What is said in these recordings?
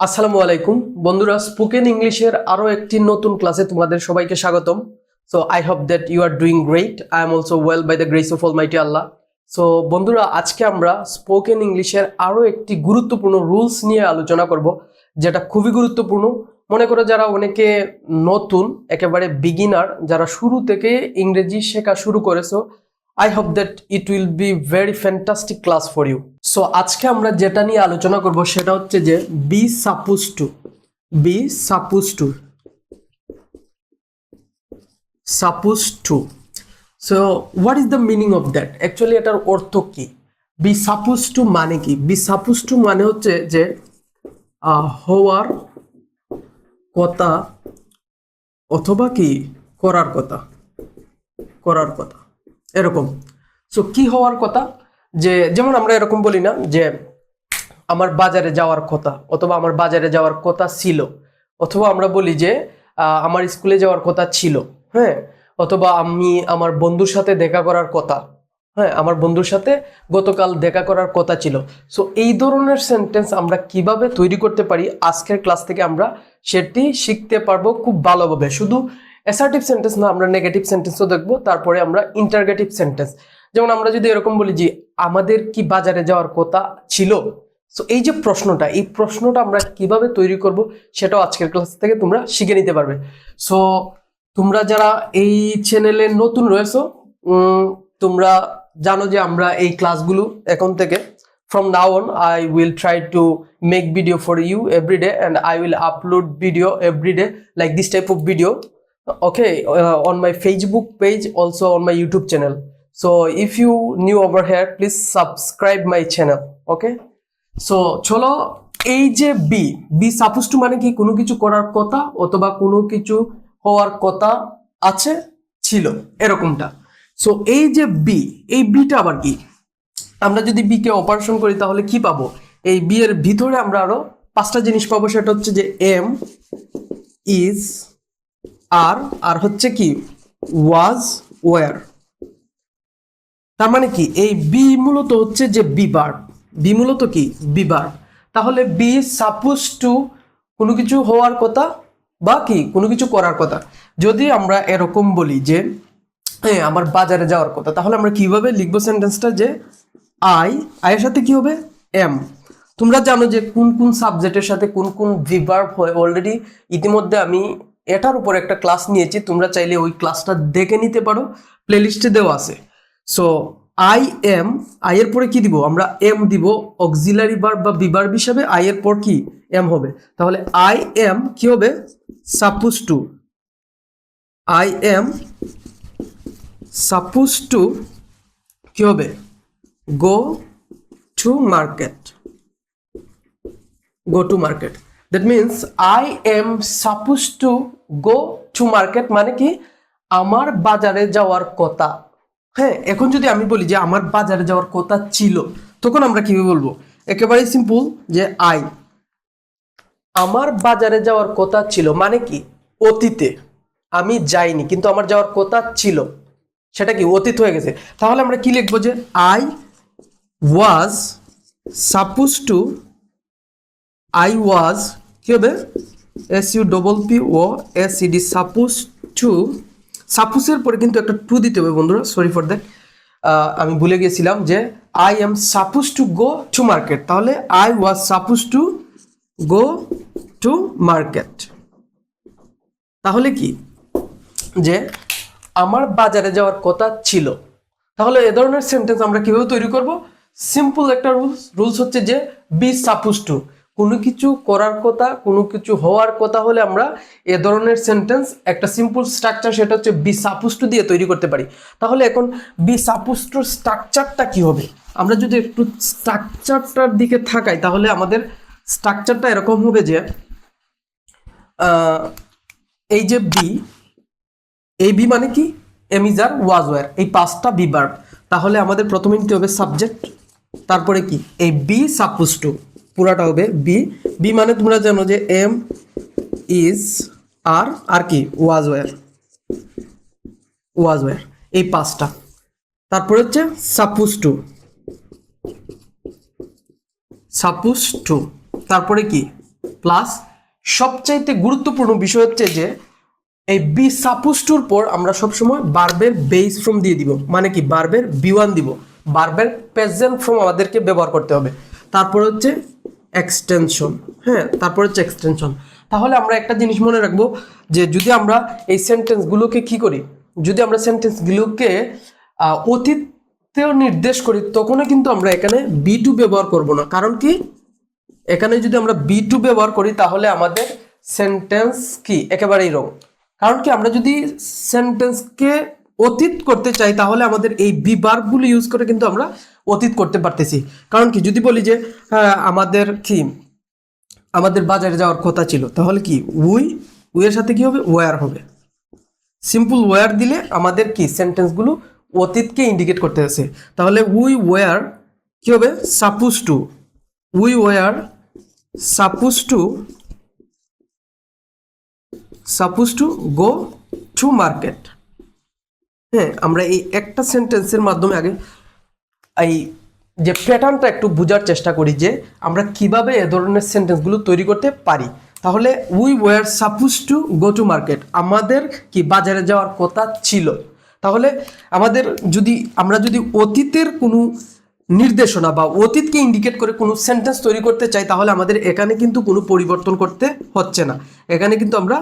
আসসালামু আলাইকুম। বন্ধুরা স্পোকেন ইংলিশের আরও একটি নতুন ক্লাসে তোমাদের সবাইকে স্বাগতম। So I hope that you are doing great I am also well by the grace of almighty Allah so বন্ধুরা, আজকে আমরা স্পোকেন ইংলিশের আরও একটি গুরুত্বপূর্ণ রুলস নিয়ে আলোচনা করব, যেটা খুবই গুরুত্বপূর্ণ। মনে করো, যারা অনেকে নতুন, একেবারে বিগিনার যারা শুরু থেকে ইংরেজি শেখা শুরু করেছ I hope that it will be very fantastic class for you so আজকে আমরা যেটা নিয়ে আলোচনা করব সেটা হচ্ছে যে be suppose to be suppose to suppose to so what is the meaning of that actually এটার অর্থ কি? বি সাপোজ টু মানে কি? বি সাপোজ টু মানে হচ্ছে যে হওয়ার কথা অথবা কি? করার কথা। করার কথা। এরকম। সো কি হওয়ার কথা? যে, যেমন আমরা এরকম বলি না, যে, আমার বাজারে যাওয়ার কথা, অথবা আমার বাজারে যাওয়ার কথা ছিল, অথবা আমরা বলি যে আমার স্কুলে যাওয়ার কথা ছিল হ্যাঁ? অথবা আমি আমার বন্ধুর সাথে দেখা করার কথা হ্যাঁ? আমার বন্ধুর সাথে গতকাল দেখা করার কথা ছিল। সো এই ধরনের সেন্টেন্স আমরা কীভাবে তৈরি করতে পারি? আজকের ক্লাস থেকে আমরা সেটি শিখতে পারব খুব ভালোভাবে। শুধু অ্যাসার্টিভ সেন্টেন্স না, আমরা নেগেটিভ সেন্টেন্সও দেখব, তারপরে আমরা ইন্টারগেটিভ সেন্টেন্স যেমন আমরা যদি এরকম বলি যে, আমাদের কি বাজারে যাওয়ার কথা ছিল? সো এই যে প্রশ্নটা, এই প্রশ্নটা আমরা কীভাবে তৈরি করব, সেটাও আজকের ক্লাস থেকে তোমরা শিখে নিতে পারবে। সো তোমরা যারা এই চ্যানেলে নতুন রয়েছো তোমরা জানো যে আমরা এই ক্লাসগুলো এখন থেকে, from now on, i will try to make video for you every day and i will upload video every day, like this type of video okay uh, on my facebook page also on my youtube channel. So if you new over here please subscribe my channel okay? So চলো এই যে B B suppose two মানে কি কোনো কিছু করার কথা অথবা কোনো কিছু হওয়ার কথা আছে ছিল এরকমটা। সো এই যে বি এই বিটা আবার কি? আমরা যদি বি কে অপারেশন করি তাহলে কি পাবো? এই বি এর ভিতরে আমরা আরও পাঁচটা জিনিস পাবো সেটা হচ্ছে যে এম ইজ আর আর হচ্ছে কি ওয়াজ ওয়ার তার মানে কি, এই বি মূলত হচ্ছে যে বিবার বি মূলত কি বিবার তাহলে বি সাপোজ টু কোনো কিছু হওয়ার কথা বা কি, কোনো কিছু করার কথা। যদি আমরা এরকম বলি যে হ্যাঁ আমার বাজারে যাওয়ার কথা, তাহলে আমরা কীভাবে লিখব সেন্টেন্সটা যে আই আয়ের সাথে কি হবে? এম তোমরা জানো যে কোন কোন সাবজেক্টের সাথে কোন কোন ভিভার্ব হয়? অলরেডি ইতিমধ্যে আমি এটার উপর একটা ক্লাস নিয়েছি, তোমরা চাইলে ওই ক্লাসটা দেখে নিতে পারো প্লেলিস্টে দেওয়া আছে। সো আই এম আই এর পরে কি দিব? আমরা এম দিব অক্সিলারি ভার্ব বা বিভার্ব হিসাবে আই এর পর কি? এম হবে। তাহলে আই এম কি হবে? Suppose to I am suppose to কি হবে? Go to market go to market that means I am supposed to go to market মানে কি? আমার বাজারে যাওয়ার কথা। হ্যাঁ এখন যদি আমি বলি যে আমার বাজারে যাওয়ার কথা ছিল, তখন আমরা কীভাবে বলব? একেবারেই সিম্পল যে আই আমার বাজারে যাওয়ার কথা ছিল মানে কি? অতীতে। আমি যাইনি, কিন্তু আমার যাওয়ার কথা ছিল। সেটা কি? অতীত হয়ে গেছে। তাহলে আমরা কি লিখব যে I was suppose to I was কি হবে? S U double P O S E D suppose to সাপোজের পরে কিন্তু একটা টু দিতে হবে বন্ধুরা সরি ফর দ্যাট আমি ভুলে গিয়েছিলাম যে I am suppose to go to market তাহলে I was suppose to go to market তাহলে কি? যে আমার বাজারে যাওয়ার কথা ছিল। তাহলে এ ধরনের সেন্টেন্স আমরা কীভাবে তৈরি করব? সিম্পল একটা রুলস রুলস হচ্ছে যে বি সাপোজ টু কোনো কিছু করার কথা, কোনো কিছু হওয়ার কথা হলে আমরা এ ধরনের সেন্টেন্স একটা সিম্পল স্ট্রাকচার সেটা হচ্ছে বি সাপোজ টু দিয়ে তৈরি করতে পারি। তাহলে এখন বি সাপোজ টুর স্ট্রাকচারটা কি হবে? আমরা যদি একটু স্ট্রাকচারটার দিকে থাকাই, তাহলে আমাদের স্ট্রাকচারটা এরকম হবে যে এই যে বি এই বি মানে কি? এমিজার ওয়াজ ওয়ার এই পাঁচটা বি ভার্ব তাহলে আমাদের প্রথমে নিতে হবে সাবজেক্ট তারপরে কি? এই বি সাপোজ টু পুরাটা হবে বি বি মানে তোমরা জানো যে এম ইজ আর আর কি? ওয়াজ ওয়ার ওয়াজ ওয়ার এই পাঁচটা। তারপরে হচ্ছে সাপোজ টু সাপোজ টু তারপরে কি? প্লাস সবচাইতে গুরুত্বপূর্ণ বিষয় হচ্ছে যে, এই বি সাপোজ টুর পর আমরা সবসময় বার্বের বেস ফ্রম দিয়ে দিব। মানে কি? বার্বের বি ওয়ান দিব। বার্বের প্রেজেন্ট ফ্রম আমাদেরকে ব্যবহার করতে হবে। তারপর হচ্ছে এক্সটেনশন হ্যাঁ তারপর হচ্ছে এক্সটেনশন তাহলে আমরা একটা জিনিস মনে রাখব যে যদি আমরা এই সেন্টেন্সগুলোকে কি করি? যদি আমরা সেন্টেন্সগুলোকে অতীতেও নির্দেশ করি, তখনও কিন্তু আমরা এখানে বি টু ব্যবহার করব না। কারণ কি? এখানে যদি আমরা বি টু ব্যবহার করি, তাহলে আমাদের সেন্টেন্স কি? একেবারেই রং কারণ কি? আমরা যদি সেন্টেন্সকে অতীত করতে চাই, তাহলে আমাদের এই বি বার্বগুলো ইউজ করে কিন্তু আমরা অতীত করতে পারতেছি। কারণ কি? যদি বলি যে আমাদের কি? আমাদের বাজারে যাওয়ার কথা ছিল, তাহলে কি? উই উইয়ের সাথে কি হবে? ওয়ার হবে। সিম্পল ওয়ার দিলে আমাদের কি? সেন্টেন্সগুলো অতীতকে ইন্ডিকেট করতে আছে। তাহলে উই ওয়ার কি হবে? Suppose to we were suppose to suppose to go to market হ্যাঁ আমরা এই একটা সেন্টেন্সের মাধ্যমে আগে এই যে প্যাটার্নটা একটু বোঝার চেষ্টা করি যে আমরা কীভাবে এ ধরনের সেন্টেন্সগুলো তৈরি করতে পারি। তাহলে we were suppose to go to market আমাদের কি বাজারে যাওয়ার কথা ছিল? তাহলে আমাদের যদি, আমরা যদি অতীতের কোনো নির্দেশনা বা অতীতকে ইন্ডিকেট করে কোনো সেন্টেন্স তৈরি করতে চাই, তাহলে আমাদের এখানে কিন্তু কোনো পরিবর্তন করতে হচ্ছে না। এখানে কিন্তু আমরা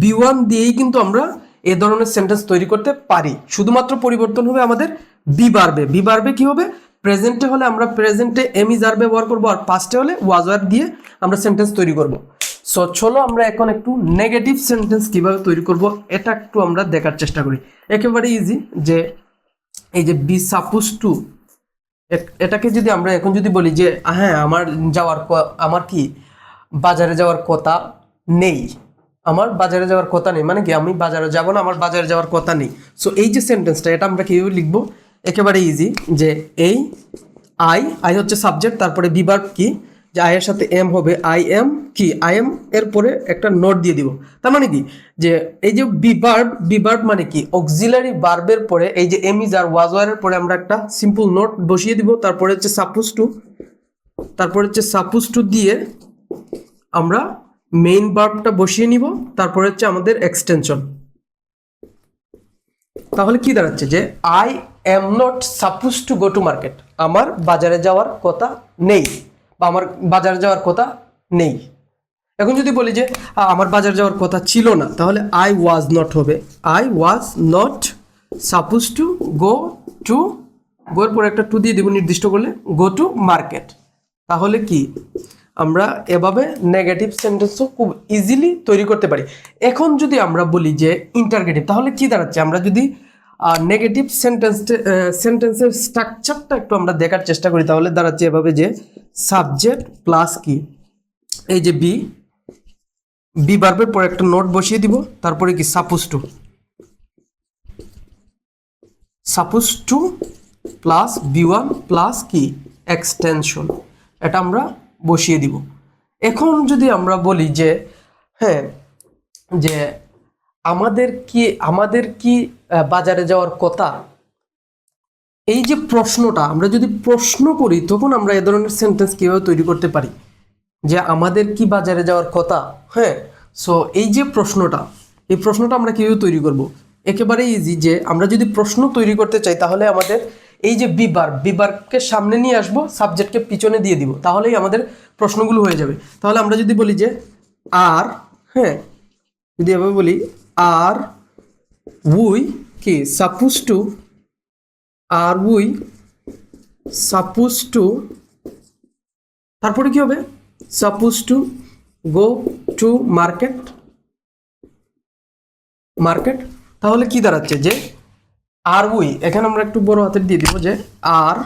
বি ওয়ান দিয়েই কিন্তু আমরা এ ধরনের সেন্টেন্স তৈরি করতে পারি। শুধুমাত্র পরিবর্তন হবে আমাদের বি বাড়বে বি বাড়বে কি হবে? প্রেজেন্টে হলে আমরা প্রেজেন্টে এম ইজ ব্যবহার করব আর পাস্টে হলে ওয়াজ দিয়ে আমরা সেন্টেন্স তৈরি করব। সো চলো আমরা এখন একটু নেগেটিভ সেন্টেন্স কীভাবে তৈরি করব এটা একটু আমরা দেখার চেষ্টা করি। একেবারে ইজি যে এই যে বি সাপোজ টু এটাকে যদি আমরা এখন যদি বলি যে হ্যাঁ আমার যাওয়ার আমার কি? বাজারে যাওয়ার কথা নেই। আমার বাজারে যাওয়ার কথা নেই। মানে কি, আমি বাজারে যাব না, আমার বাজারে যাওয়ার কথা নেই। সো এই যে সেন্টেন্সটা এটা আমরা কীভাবে লিখব? একেবারে ইজি যে এই আই আই হচ্ছে সাবজেক্ট তারপরে বিভার্ব কি? যে আই এর সাথে এম হবে আই এম কি? আই এম এর পরে একটা নোট দিয়ে দিব। তার মানে কি? যে এই যে বিভার্ব বিভার্ব মানে কি? অক্সিলারি বার্বের পরে, এই যে এম ইজ আর ওয়াজ পরে আমরা একটা সিম্পল নোট বসিয়ে দিব। তারপরে হচ্ছে সাপোজ টু তারপরে হচ্ছে সাপোজ টু দিয়ে আমরা মেইন বার্বটা বসিয়ে নিব, তারপরে হচ্ছে আমাদের এক্সটেনশন তাহলে কি দাঁড়াচ্ছে যে I am not suppose to go to market আমার বাজারে যাওয়ার কথা নেই, বা আমার বাজারে যাওয়ার কথা নেই। এখন যদি বলি যে আমার বাজারে যাওয়ার কথা ছিল না, তাহলে আই ওয়াজ নট হবে। I was not suppose to go to গোর পরে একটা টু দিয়ে দিব নির্দিষ্ট করলে গো টু মার্কেট তাহলে কি? আমরা এভাবে নেগেটিভ সেন্টেন্সও খুব ইজিলি তৈরি করতে পারি। এখন যদি আমরা বলি যে ইন্টারগেটিভ তাহলে কি দাঁড়াচ্ছে? আমরা যদি নেগেটিভ সেন্টেন্স সেন্টেন্সের স্ট্রাকচারটা একটু আমরা দেখার চেষ্টা করি, তাহলে দাঁড়াচ্ছে এভাবে যে সাবজেক্ট প্লাস কি? এই যে বি বি বার্বের পর একটা নোট বসিয়ে দিব, তারপরে কি? Suppose to suppose to plus V one plus কি? এক্সটেনশন এটা আমরা বসিয়ে দিব। এখন যদি আমরা বলি যে হ্যাঁ যে আমাদের কি আমাদের কি বাজারে যাওয়ার কথা, এই যে প্রশ্নটা, আমরা যদি প্রশ্ন করি, তখন আমরা এ ধরনের সেন্টেন্স কীভাবে তৈরি করতে পারি? যে আমাদের কি বাজারে যাওয়ার কথা হ্যাঁ? সো এই যে প্রশ্নটা, এই প্রশ্নটা আমরা কীভাবে তৈরি করব? একেবারে ইজি যে, আমরা যদি প্রশ্ন তৈরি করতে চাই, তাহলে আমাদের এই যে বিবার, বিবারকে সামনে নিয়ে আসব, সাবজেক্টকে পিছনে দিয়ে দিব, তাহলেই আমাদের প্রশ্নগুলো হয়ে যাবে। তাহলে আমরা যদি বলি যে আর হ্যাঁ যদি এভাবে বলি, আর উই কি? Suppose to, are we suppose to, তারপরে কি হবে? Suppose to go to market market, তাহলে কি দাঁড়াচ্ছে? যে আর উই, এখানে আমরা একটু বড় হাতের দিয়ে দিব যে are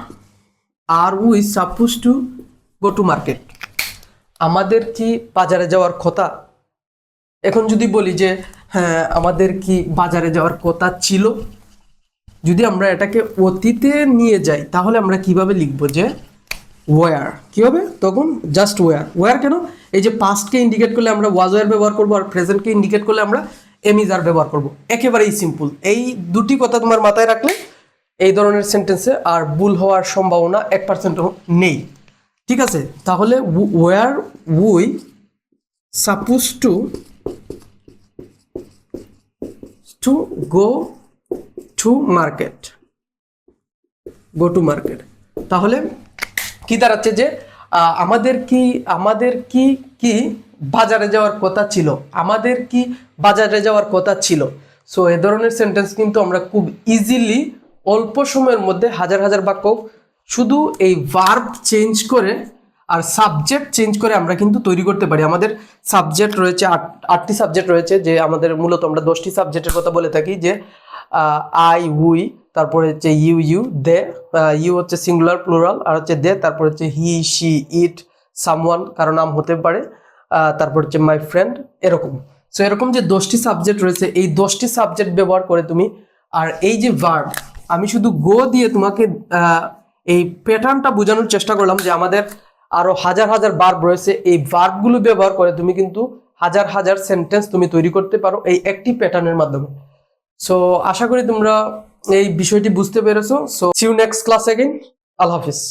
are we suppose to go to market আমাদের কি বাজারে যাওয়ার কথা? এখন যদি বলি যে হ্যাঁ আমাদের কি বাজারে যাওয়ার কথা ছিল? যদি আমরা এটাকে অতীতে নিয়ে যাই, তাহলে আমরা কীভাবে লিখব যে ওয়ার কি হবে তখন জাস্ট ওয়ার ওয়ার কেন? এই যে পাস্টকে ইন্ডিকেট করলে আমরা ওয়াজ ওয়ার ব্যবহার করব আর প্রেজেন্টকে ইন্ডিকেট করলে আমরা এমিজার ব্যবহার করব। একেবারেই সিম্পল এই দুটি কথা তোমার মাথায় রাখলে এই ধরনের সেন্টেন্সে আর ভুল হওয়ার সম্ভাবনা এক পার্সেন্ট নেই। ঠিক আছে? তাহলে were we suppose to to go to market go to market তাহলে কি দাঁড়াচ্ছে যে আমাদের কি আমাদের কি কি বাজারে যাওয়ার কথা ছিল। আমাদের কি বাজারে যাওয়ার কথা ছিল। সো এ ধরনের সেন্টেন্স কিন্তু আমরা খুব ইজিলি অল্প সময়ের মধ্যে হাজার হাজার বাক্য শুধু এই ভার্ব চেঞ্জ করে আর সাবজেক্ট চেঞ্জ করে আমরা কিন্তু তৈরি করতে পারি। আমাদের সাবজেক্ট রয়েছে আট, আটটি সাবজেক্ট রয়েছে যে আমাদের মূলত আমরা দশটি সাবজেক্টের কথা বলে থাকি যে আই উই তারপরে হচ্ছে ইউ ইউ দে ইউ হচ্ছে সিঙ্গুলার প্লুরাল আর হচ্ছে দে তারপর হচ্ছে হি শি ইট সামওয়ান, কারও নাম হতে পারে তারপর হচ্ছে মাই ফ্রেন্ড এরকম। সো এরকম যে দশটি সাবজেক্ট রয়েছে, এই দশটি সাবজেক্ট ব্যবহার করে তুমি, আর এই যে ভার্ব আমি শুধু গো দিয়ে তোমাকে এই প্যাটার্নটা বোঝানোর চেষ্টা করলাম যে আমাদের আরও হাজার হাজার ভার্ব রয়েছে। এই ভার্বগুলো ব্যবহার করে তুমি কিন্তু হাজার হাজার সেন্টেন্স তুমি তৈরি করতে পারো এই একটি প্যাটার্নের মাধ্যমে। সো আশা করি তোমরা এই বিষয়টি বুঝতে পেরেছ। So see you next class again Allah Hafiz.